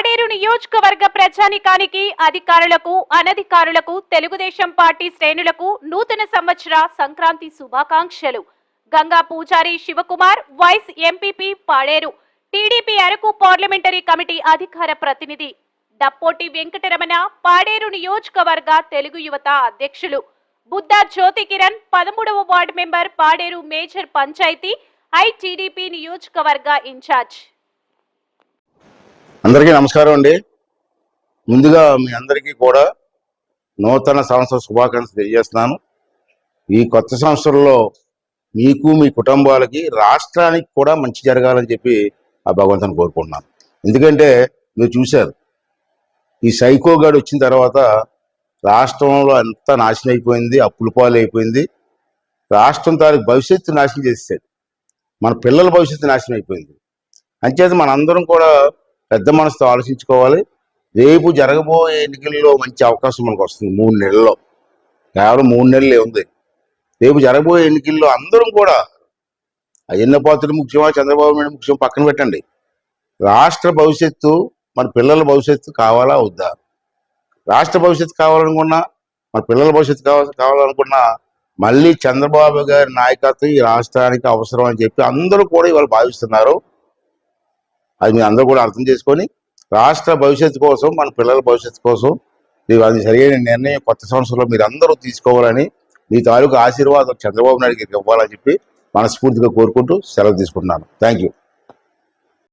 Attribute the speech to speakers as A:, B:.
A: పాడేరు నియోజకవర్గ ప్రజానికానికి అధికారులకు అనధికారులకు తెలుగుదేశం పార్టీ శ్రేణులకు నూతన సంవత్సర సంక్రాంతి శుభాకాంక్షలు. Ganga Pujari Shivakumar vice MPP Paderu TDP Araku parliamentary committee అధికార ప్రతినిధి డప్పోటి వెంకటరమణ పాడేరు నియోజకవర్గ తెలుగు యువత అధ్యక్షులు బుద్ధ జ్యోతి కిరణ్ పదమూడవ ward member Paderu major panchayat ITDP నియోజకవర్గ ఇన్ఛార్జ్.
B: అందరికీ నమస్కారం అండి. ముందుగా మీ అందరికీ కూడా నూతన సంవత్సర శుభాకాంక్షలు తెలియజేస్తున్నాను. ఈ కొత్త సంవత్సరంలో మీకు మీ కుటుంబాలకి రాష్ట్రానికి కూడా మంచి జరగాలని చెప్పి ఆ భగవంతుని కోరుకుంటున్నాను. ఎందుకంటే మీరు చూశారు ఈ సైకోగాడు వచ్చిన తర్వాత రాష్ట్రంలో అంతా నాశనం అయిపోయింది అప్పుల పాలు అయిపోయింది. రాష్ట్రం తాలూకు భవిష్యత్తు నాశనం చేసేసాడు. మన పిల్లల భవిష్యత్తు నాశనం అయిపోయింది. అంచేత మనందరం కూడా పెద్ద మనసుతో ఆలోచించుకోవాలి. రేపు జరగబోయే ఎన్నికల్లో మంచి అవకాశం మనకు వస్తుంది మూడు నెలల్లో. కేవలం మూడు నెలలే ఉంది. రేపు జరగబోయే ఎన్నికల్లో అందరం కూడా అయ్యన్న పాత్రుడు ముఖ్యమా చంద్రబాబు నాయుడు ముఖ్యం పక్కన పెట్టండి. రాష్ట్ర భవిష్యత్తు మన పిల్లల భవిష్యత్తు కావాలా వద్దా? రాష్ట్ర భవిష్యత్తు కావాలనుకున్నా మన పిల్లల భవిష్యత్తు కావాలి కావాలనుకున్నా మళ్ళీ చంద్రబాబు గారి నాయకత్వం ఈ రాష్ట్రానికి అవసరం అని చెప్పి అందరూ కూడా ఇవాళ భావిస్తున్నారు. అది మీరు అందరూ కూడా అర్థం చేసుకొని రాష్ట్ర భవిష్యత్తు కోసం మన పిల్లల భవిష్యత్తు కోసం మీరు అది సరైన నిర్ణయం కొత్త సంవత్సరంలో మీరు అందరూ తీసుకోవాలని మీ తాలూకు ఆశీర్వాదం చంద్రబాబు నాయుడు గారికి ఇవ్వాలని చెప్పి మనస్ఫూర్తిగా కోరుకుంటూ సెలవు తీసుకుంటున్నాను. Thank you